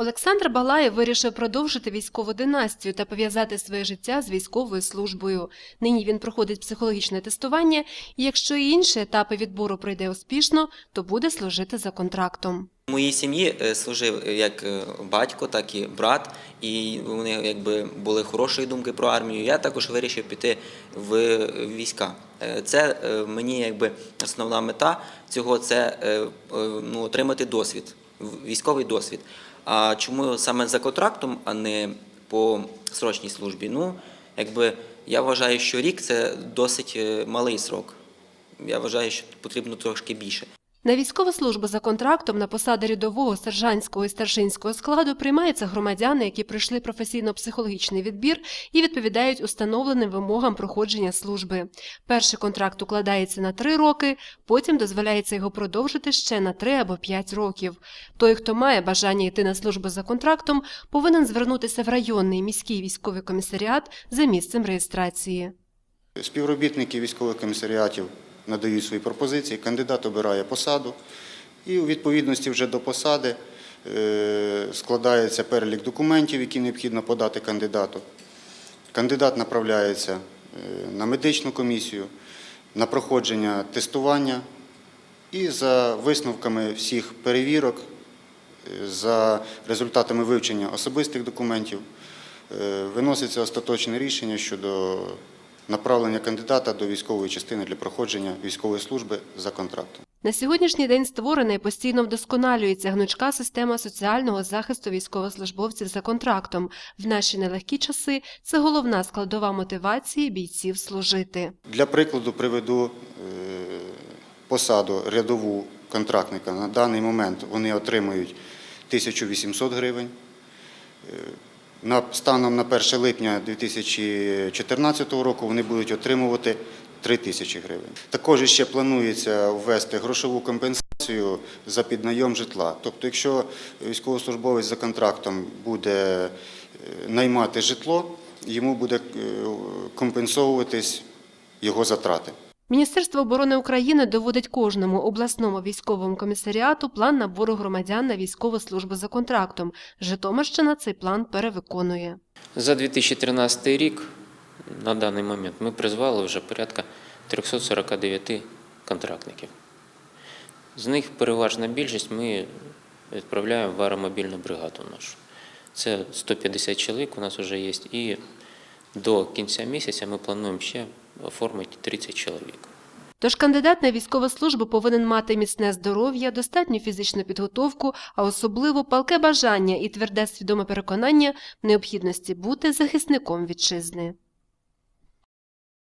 Олександр Балаєв вирішив продовжити військову династію та пов'язати своє життя з військовою службою. Нині він проходить психологічне тестування, і якщо і інші етапи відбору пройде успішно, то буде служити за контрактом. В моїй сім'ї е, служив як е, батько, так і брат, і вони якби були хорошої думки про армію. Я також вирішив піти в війська. Е, Це е, мені якби основна мета цього це ну, отримати досвід, військовий досвід. А чому саме за контрактом, а не по срочній службі? Ну, якби я вважаю, що рік це досить е, малий срок. Я вважаю, що потрібно трошки більше. На військову службу за контрактом на посади рядового, сержантського і старшинського складу приймаються громадяни, які пройшли професійно-психологічний відбір і відповідають установленим вимогам проходження служби. Перший контракт укладається на три роки, потім дозволяється його продовжити ще на три або п'ять років. Той, хто має бажання йти на службу за контрактом, повинен звернутися в районний міський військовий комісаріат за місцем реєстрації. Співробітники військових комісаріатів надають свої пропозиції, кандидат обирає посаду, і у відповідності вже до посади е, складається перелік документів, які необхідно подати кандидату. Кандидат направляється е, на медичну комісію, на проходження тестування і за висновками всіх перевірок, е, за результатами вивчення особистих документів виноситься остаточне рішення щодо направлення кандидата до військової частини для проходження військової служби за контрактом. На сьогоднішній день створена і постійно вдосконалюється гнучка система соціального захисту військовослужбовців за контрактом. В наші нелегкі часи це головна складова мотивації бійців служити. Для прикладу приведу е, посаду рядову контрактника. На даний момент вони отримують 1800 гривень. На, станом на 1 липня 2014 року вони будуть отримувати 3 тисячі гривень. Також ще планується ввести грошову компенсацію за піднайом житла. Тобто, якщо військовослужбовець за контрактом буде е, наймати житло, йому буде е, компенсовуватись його затрати. Міністерство оборони України доводить кожному обласному військовому комісаріату план набору громадян на військову службу за контрактом. Житомирщина цей план перевиконує. За 2013 рік на даний момент ми призвали вже порядка 349 контрактників. З них переважна більшість ми відправляємо в аеромобільну бригаду нашу. Це 150 чоловік у нас вже є, і до кінця місяця ми плануємо ще оформити 30 чоловік. Тож кандидат на військову службу повинен мати міцне здоров'я, достатню фізичну підготовку, а особливо палке бажання і тверде свідоме переконання в необхідності бути захисником вітчизни.